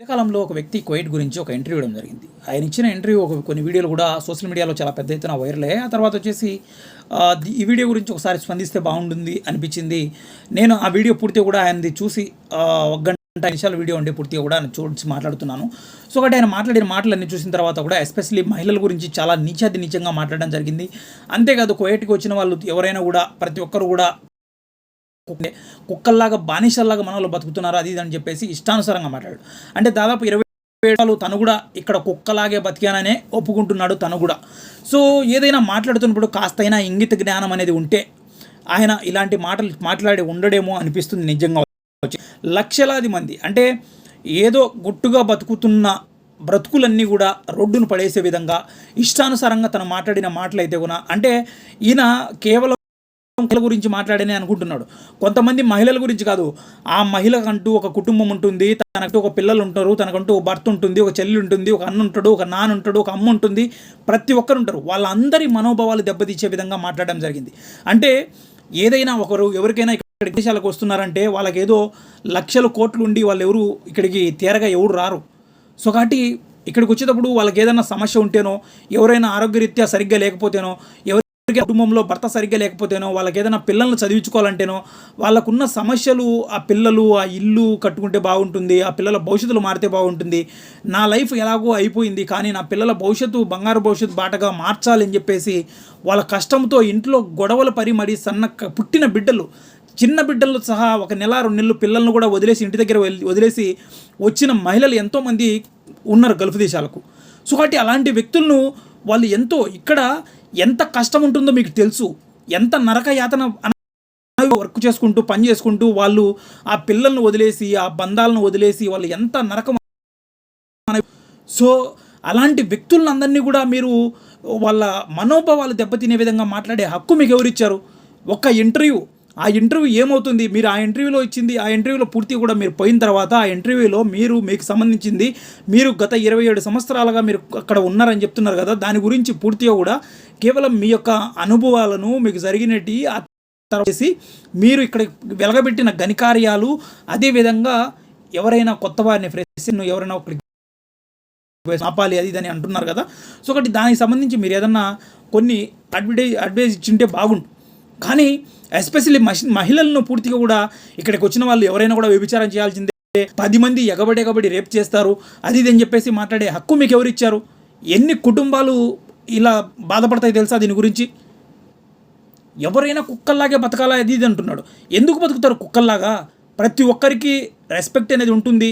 మధ్యకాలంలో ఒక వ్యక్తి కోయిట్ గురించి ఒక ఇంటర్వ్యూ ఇవ్వడం జరిగింది. ఆయన ఇచ్చిన ఇంటర్వ్యూ ఒక కొన్ని వీడియోలు కూడా సోషల్ మీడియాలో చాలా పెద్ద ఎత్తున వైరల్ అయ్యాయి. ఆ తర్వాత వచ్చేసి ఈ వీడియో గురించి ఒకసారి స్పందిస్తే బాగుంటుంది అనిపించింది. నేను ఆ వీడియో పూర్తిగా కూడా ఆయనది చూసి ఒక గంట నిమిషాల వీడియో ఉండే పూర్తిగా కూడా ఆయన చూసి మాట్లాడుతున్నాను. సో ఒకటి ఆయన మాట్లాడిన మాటలన్నీ చూసిన తర్వాత కూడా ఎస్పెషల్లీ మహిళల గురించి చాలా నీచాది నీచంగా మాట్లాడడం జరిగింది. అంతేకాదు కోయట్కి వచ్చిన వాళ్ళు ఎవరైనా కూడా ప్రతి ఒక్కరు కూడా కుక్కల్లాగా బానిసల్లాగా మనలో బతుకుతున్నారు అది ఇది అని చెప్పేసి ఇష్టానుసారంగా మాట్లాడాడు అంటే దాదాపు ఇరవై ఏళ్ళు తను కూడా ఇక్కడ కుక్కలాగే బతికాననే ఒప్పుకుంటున్నాడు తను కూడా సో ఏదైనా మాట్లాడుతున్నప్పుడు కాస్తైనా ఇంగిత జ్ఞానం అనేది ఉంటే ఆయన ఇలాంటి మాటలు మాట్లాడి ఉండడేమో అనిపిస్తుంది నిజంగా వచ్చి. లక్షలాది మంది అంటే ఏదో గుట్టుగా బతుకుతున్న బ్రతుకులన్నీ కూడా రోడ్డును పడేసే విధంగా ఇష్టానుసారంగా తను మాట్లాడిన మాటలు అయితే కూడా అంటే ఈయన కేవలం మహిళల గురించి మాట్లాడని అనుకుంటున్నాడు. కొంతమంది మహిళల గురించి కాదు. ఆ మహిళకంటూ ఒక కుటుంబం ఉంటుంది తనకంటూ ఒక పిల్లలు ఉంటారు తనకంటూ ఒక భర్త ఉంటుంది ఒక చెల్లి ఉంటుంది ఒక అన్న ఉంటాడు ఒక నాన్న ఉంటాడు ఒక అమ్మ ఉంటుంది ప్రతి ఒక్కరు ఉంటారు. వాళ్ళందరి మనోభావాలు దెబ్బతీసే విధంగా మాట్లాడడం జరిగింది. అంటే ఏదైనా ఒకరు ఎవరికైనా ఇక్కడ దేశాలకు వస్తున్నారంటే వాళ్ళకేదో లక్షల కోట్లు ఉండి వాళ్ళు ఎవరు ఇక్కడికి తీరగా ఎవరు రారు. సో కాబట్టి ఇక్కడికి వచ్చేటప్పుడు వాళ్ళకి ఏదైనా సమస్య ఉంటేనో ఎవరైనా ఆరోగ్యరీత్యా సరిగ్గా లేకపోతేనో ఎవరు కుటుంబంలో భర్త సరిగ్గా లేకపోతేనో వాళ్ళకి ఏదైనా పిల్లల్ని చదివించుకోవాలంటేనో వాళ్ళకున్న సమస్యలు ఆ పిల్లలు ఆ ఇల్లు కట్టుకుంటే బాగుంటుంది ఆ పిల్లల భవిష్యత్తులు మారితే బాగుంటుంది. నా లైఫ్ ఎలాగో అయిపోయింది కానీ నా పిల్లల భవిష్యత్తు బంగారు భవిష్యత్తు బాటగా మార్చాలని చెప్పేసి వాళ్ళ కష్టంతో ఇంట్లో గొడవలు పరి మరి సన్న పుట్టిన బిడ్డలు చిన్న బిడ్డలు సహా ఒక నెల రెండు నెలలు పిల్లలను కూడా వదిలేసి ఇంటి దగ్గర వెళ్ళి- వదిలేసి వచ్చిన మహిళలు ఎంతోమంది ఉన్నారు గల్ఫ్ దేశాలకు. సో కాబట్టి అలాంటి వ్యక్తులను వాళ్ళు ఎంతో ఇక్కడ ఎంత కష్టం ఉంటుందో మీకు తెలుసు. ఎంత నరక యాతన వర్క్ చేసుకుంటూ పని చేసుకుంటూ వాళ్ళు ఆ పిల్లల్ని వదిలేసి ఆ బంధాలను వదిలేసి వాళ్ళు ఎంత నరకం సో అలాంటి వ్యక్తులందరినీ కూడా మీరు వాళ్ళ మనోభావాలు దెబ్బతినే విధంగా మాట్లాడే హక్కు మీకు ఎవరిచ్చారు ఒక్క ఇంటర్వ్యూ ఆ ఇంటర్వ్యూ ఏమవుతుంది? మీరు ఆ ఇంటర్వ్యూలో ఇచ్చింది ఆ ఇంటర్వ్యూలో పూర్తి కూడా మీరు పోయిన తర్వాత ఆ ఇంటర్వ్యూలో మీరు మీకు సంబంధించింది మీరు గత ఇరవై ఏడు సంవత్సరాలుగా మీరు అక్కడ ఉన్నారని చెప్తున్నారు కదా దాని గురించి పూర్తిగా కూడా కేవలం మీ యొక్క అనుభవాలను మీకు జరిగినట్టు ఆ తర్వాత చేసి మీరు ఇక్కడ వెలగబెట్టిన ఘనికార్యాలు అదేవిధంగా ఎవరైనా కొత్త వారిని ఫ్రెష్ ఎవరైనా ఒకరికి ఆపాలి అది అని అంటున్నారు కదా. సో ఒకటి దానికి సంబంధించి మీరు ఏదన్నా కొన్ని అడ్వర్టైజ్ అడ్వైజ్ ఇచ్చింటే బాగుంటుంది కానీ ఎస్పెషల్లీ మహిళలను పూర్తిగా కూడా ఇక్కడికి వచ్చిన వాళ్ళు ఎవరైనా కూడా వ్యభిచారం చేయాల్సిందే. పది మంది ఎగబడి ఎగబడి రేప్ చేస్తారు. అది ఇది అని చెప్పేసి మాట్లాడే హక్కు మీకు ఎవరు ఇచ్చారు? ఎన్ని కుటుంబాలు ఇలా బాధపడతాయి తెలుసా దీని గురించి? ఎవరైనా కుక్కల్లాగే బతకాలా? అది ఇది అంటున్నాడు. ఎందుకు బతుకుతారు కుక్కల్లాగా? ప్రతి ఒక్కరికి రెస్పెక్ట్ అనేది ఉంటుంది.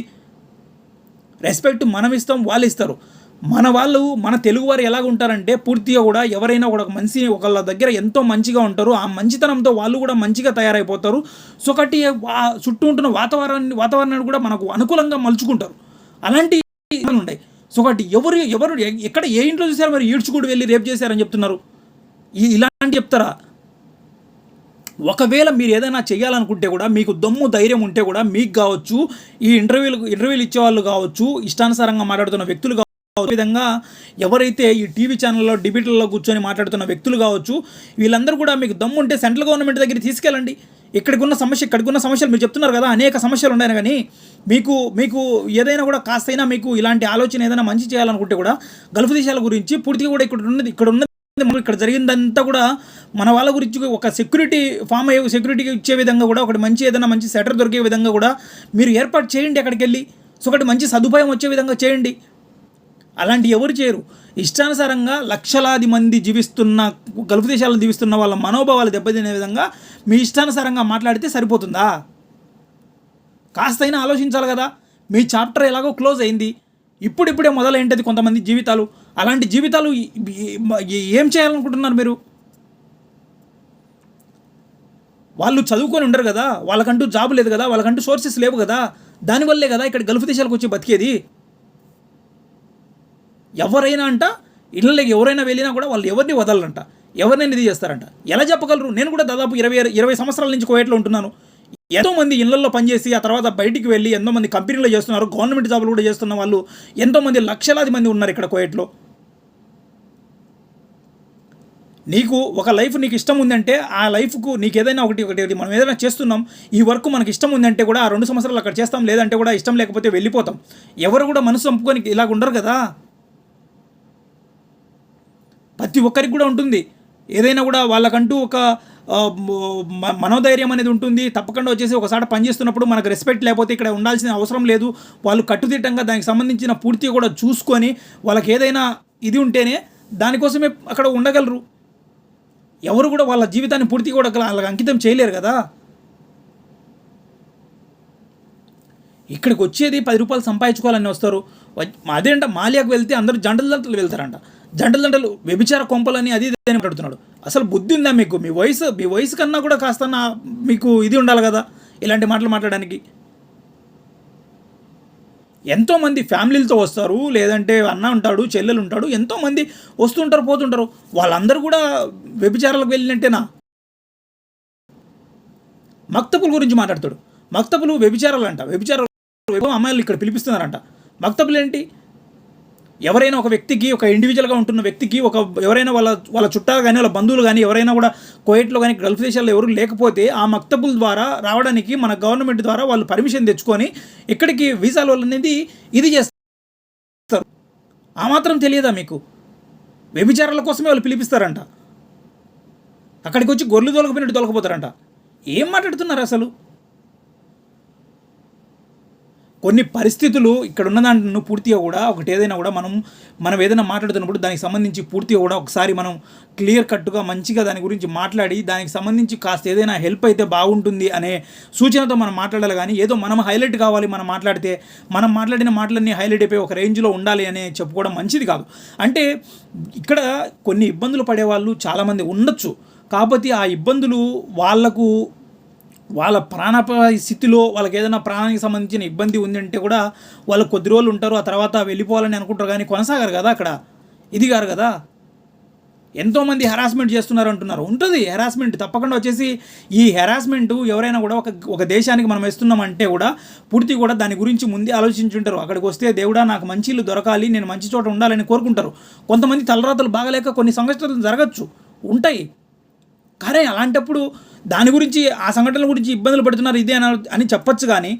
రెస్పెక్ట్ మనం ఇస్తాం వాళ్ళు ఇస్తారు మన వాళ్ళు మన తెలుగు వారు ఎలాగ ఉంటారంటే పూర్తిగా కూడా ఎవరైనా కూడా ఒక మనిషి ఒకళ్ళ దగ్గర ఎంతో మంచిగా ఉంటారు. ఆ మంచితనంతో వాళ్ళు కూడా మంచిగా తయారైపోతారు. సో ఒకటి చుట్టూ ఉంటున్న వాతావరణాన్ని వాతావరణాన్ని కూడా మనకు అనుకూలంగా మలుచుకుంటారు. అలాంటి ఉన్నాయి సో ఒకటి ఎవరు ఎవరు ఎక్కడ ఏ ఇంట్లో చూసారు మరి ఈడ్చుకుడు వెళ్ళి రేపు చేశారని చెప్తున్నారు. ఇలాంటి చెప్తారా? ఒకవేళ మీరు ఏదైనా చేయాలనుకుంటే కూడా మీకు దమ్ము ధైర్యం ఉంటే కూడా మీకు కావచ్చు ఈ ఇంటర్వ్యూలు ఇంటర్వ్యూలు ఇచ్చేవాళ్ళు కావచ్చు ఇష్టానుసారంగా మాట్లాడుతున్న వ్యక్తులు విధంగా ఎవరైతే ఈ టీవీ ఛానల్లో డిబేట్లలో కూర్చొని మాట్లాడుతున్న వ్యక్తులు కావచ్చు వీళ్ళందరూ కూడా మీకు దమ్ము ఉంటే సెంట్రల్ గవర్నమెంట్ దగ్గర తీసుకెళ్ళండి. ఇక్కడికి ఉన్న సమస్య ఇక్కడికి ఉన్న సమస్యలు మీరు చెప్తున్నారు కదా అనేక సమస్యలు ఉన్నాయి కానీ మీకు మీకు ఏదైనా కూడా కాస్తైనా మీకు ఇలాంటి ఆలోచన ఏదైనా మంచి చేయాలనుకుంటే కూడా గల్ఫ్ దేశాల గురించి పూర్తిగా కూడా ఇక్కడ ఉన్నది ఇక్కడ ఉన్నది ఇక్కడ జరిగిందంతా కూడా మన వాళ్ళ గురించి ఒక సెక్యూరిటీ ఫామ్ అయ్యే సెక్యూరిటీకి ఇచ్చే విధంగా కూడా ఒకటి మంచి ఏదైనా మంచి సెటర్ దొరికే విధంగా కూడా మీరు ఏర్పాటు చేయండి అక్కడికి వెళ్ళి సో ఒకటి మంచి సదుపాయం వచ్చే విధంగా చేయండి. అలాంటి ఎవరు చేయరు. ఇష్టానుసారంగా లక్షలాది మంది జీవిస్తున్న గల్ఫ్ దేశాలను జీవిస్తున్న వాళ్ళ మనోభావాలు దెబ్బతినే విధంగా మీ ఇష్టానుసారంగా మాట్లాడితే సరిపోతుందా? కాస్తైనా ఆలోచించాలి కదా. మీ చాప్టర్ ఎలాగో క్లోజ్ అయింది. ఇప్పుడిప్పుడే మొదలైంటది కొంతమంది జీవితాలు. అలాంటి జీవితాలు ఏం చేయాలనుకుంటున్నారు మీరు? వాళ్ళు చదువుకొని ఉండరు కదా. వాళ్ళకంటూ జాబ్ లేదు కదా. వాళ్ళకంటూ సోర్సెస్ లేవు కదా. దానివల్లే కదా ఇక్కడ గల్ఫ్ దేశాలకు వచ్చి బతికేది? ఎవరైనా అంట ఇళ్ళకి ఎవరైనా వెళ్ళినా కూడా వాళ్ళు ఎవరిని వదలరంట. ఎవరినైనా ఇది చేస్తారంట. ఎలా చెప్పగలరు? నేను కూడా దాదాపు ఇరవై ఇరవై సంవత్సరాల నుంచి కోయట్లో ఉంటున్నాను. ఎంతోమంది ఇళ్ళలో పనిచేసి ఆ తర్వాత బయటికి వెళ్ళి ఎంతోమంది కంపెనీలో చేస్తున్నారు గవర్నమెంట్ జాబులు కూడా చేస్తున్న వాళ్ళు ఎంతోమంది లక్షలాది మంది ఉన్నారు ఇక్కడ కోయట్లో నీకు ఒక లైఫ్ నీకు ఇష్టం ఉందంటే ఆ లైఫ్కు నీకు ఏదైనా ఒకటి ఒకటి మనం ఏదైనా చేస్తున్నాం ఈ వర్క్ మనకి ఇష్టం ఉందంటే కూడా ఆ రెండు సంవత్సరాలు అక్కడ చేస్తాం లేదంటే కూడా ఇష్టం లేకపోతే వెళ్ళిపోతాం. ఎవరు కూడా మనసు చంపుకొని ఇలాగ ఉండరు కదా. ప్రతి ఒక్కరికి కూడా ఉంటుంది. ఏదైనా కూడా వాళ్ళకంటూ ఒక మనోధైర్యం అనేది ఉంటుంది. తప్పకుండా వచ్చేసి ఒకసారి పనిచేస్తున్నప్పుడు మనకు రెస్పెక్ట్ లేకపోతే ఇక్కడ ఉండాల్సిన అవసరం లేదు. వాళ్ళు కట్టుదిట్టంగా దానికి సంబంధించిన పూర్తి కూడా చూసుకొని వాళ్ళకి ఏదైనా ఇది ఉంటేనే దానికోసమే అక్కడ ఉండగలరు. ఎవరు కూడా వాళ్ళ జీవితాన్ని పూర్తి కూడా వాళ్ళకి అంకితం చేయలేరు కదా. ఇక్కడికి వచ్చేది పది రూపాయలు సంపాదించుకోవాలని వస్తారు. అదేంట మాలియాకు వెళ్తే అందరూ జంటలు జంటలు వెళ్తారంట. జంటలు జంటలు వ్యభిచార కొంపలని అది ఇది పెడుతున్నాడు అసలు బుద్ధి ఉందా మీకు మీ వయసు మీ వయసు కన్నా కూడా కాస్త మీకు ఇది ఉండాలి కదా ఇలాంటి మాటలు మాట్లాడడానికి ఎంతోమంది ఫ్యామిలీలతో వస్తారు లేదంటే అన్న ఉంటాడు చెల్లెలు ఉంటాడు ఎంతోమంది వస్తుంటారు పోతుంటారు వాళ్ళందరూ కూడా వ్యభిచారాలకు వెళ్ళినట్టేనా మక్తపుల గురించి మాట్లాడతాడు మక్తపులు వ్యభిచారాలు అంట వ్యభిచారాలు అమ్మాయిలు ఇక్కడ పిలిపిస్తున్నారంట మక్తపులు ఏంటి ఎవరైనా ఒక వ్యక్తికి ఒక ఇండివిజువల్గా ఉంటున్న వ్యక్తికి ఒక ఎవరైనా వాళ్ళ వాళ్ళ చుట్టాలు కానీ వాళ్ళ బంధువులు కానీ ఎవరైనా కూడా కోయట్లో కానీ గల్ఫ్ దేశాల్లో ఎవరు లేకపోతే ఆ మక్తబుల్ ద్వారా రావడానికి మన గవర్నమెంట్ ద్వారా వాళ్ళు పర్మిషన్ తెచ్చుకొని ఇక్కడికి వీసాలు అనేది ఇది చేస్తారు. ఆ మాత్రం తెలియదా మీకు? వ్యభిచారాల కోసమే వాళ్ళు పిలిపిస్తారంట. అక్కడికి వచ్చి గొర్రెలు తొలకపోయినట్టు తొలకపోతారంట. ఏం మాట్లాడుతున్నారు అసలు? కొన్ని పరిస్థితులు ఇక్కడ ఉన్న దాంట్లో పూర్తిగా కూడా ఒకటి ఏదైనా కూడా మనం మనం ఏదైనా మాట్లాడుతున్నప్పుడు దానికి సంబంధించి పూర్తిగా కూడా ఒకసారి మనం క్లియర్ కట్గా మంచిగా దాని గురించి మాట్లాడి దానికి సంబంధించి కాస్త ఏదైనా హెల్ప్ అయితే బాగుంటుంది అనే సూచనతో మనం మాట్లాడాలి. కానీ ఏదో మనం హైలైట్ కావాలి మనం మాట్లాడితే మనం మాట్లాడిన మాటలన్నీ హైలైట్ అయిపోయి ఒక రేంజ్లో ఉండాలి అని చెప్పుకోవడం మంచిది కాదు. అంటే ఇక్కడ కొన్ని ఇబ్బందులు పడేవాళ్ళు చాలామంది ఉండొచ్చు. కాకపోతే ఆ ఇబ్బందులు వాళ్ళకు వాళ్ళ ప్రాణ స్థితిలో వాళ్ళకి ఏదైనా ప్రాణానికి సంబంధించిన ఇబ్బంది ఉందంటే కూడా వాళ్ళు కొద్ది రోజులు ఉంటారు ఆ తర్వాత వెళ్ళిపోవాలని అనుకుంటారు. కానీ కొనసాగారు కదా అక్కడ? ఇది గారు కదా? ఎంతోమంది హెరాస్మెంట్ చేస్తున్నారు అంటున్నారు. ఉంటుంది హెరాస్మెంట్ తప్పకుండా వచ్చేసి ఈ హెరాస్మెంట్ ఎవరైనా కూడా ఒక ఒక దేశానికి మనం ఇస్తున్నామంటే కూడా పూర్తి కూడా దాని గురించి ముందే ఆలోచించుంటారు. అక్కడికి వస్తే దేవుడా నాకు మంచి ఇల్లు దొరకాలి నేను మంచి చోట ఉండాలని కోరుకుంటారు. కొంతమంది తలరాతలు బాగలేక కొన్ని సంఘటనలు జరగచ్చు. ఉంటాయి. కానీ అలాంటప్పుడు దాని గురించి ఆ సంఘటనల గురించి ఇబ్బందులు పడుతున్నారు ఇదే అని అని చెప్పొచ్చు కానీ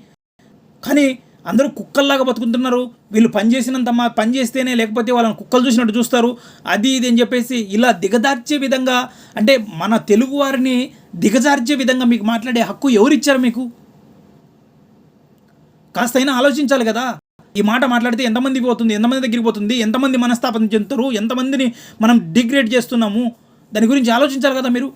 కానీ అందరూ కుక్కల్లాగా బతుకుతున్నారు వీళ్ళు పనిచేసినంత మా పని చేస్తేనే లేకపోతే వాళ్ళని కుక్కలు చూసినట్టు చూస్తారు. అది ఇది అని చెప్పేసి ఇలా దిగజార్చే విధంగా అంటే మన తెలుగు వారిని దిగజార్చే విధంగా మీకు మాట్లాడే హక్కు ఎవరిచ్చారు మీకు? కాస్తైనా ఆలోచించాలి కదా. ఈ మాట మాట్లాడితే ఎంతమంది పోతుంది ఎంతమంది దగ్గరికి పోతుంది ఎంతమంది మనస్తాపన చెందుతారు ఎంతమందిని మనం డిగ్రేడ్ చేస్తున్నాము దాని గురించి ఆలోచించాలి కదా మీరు?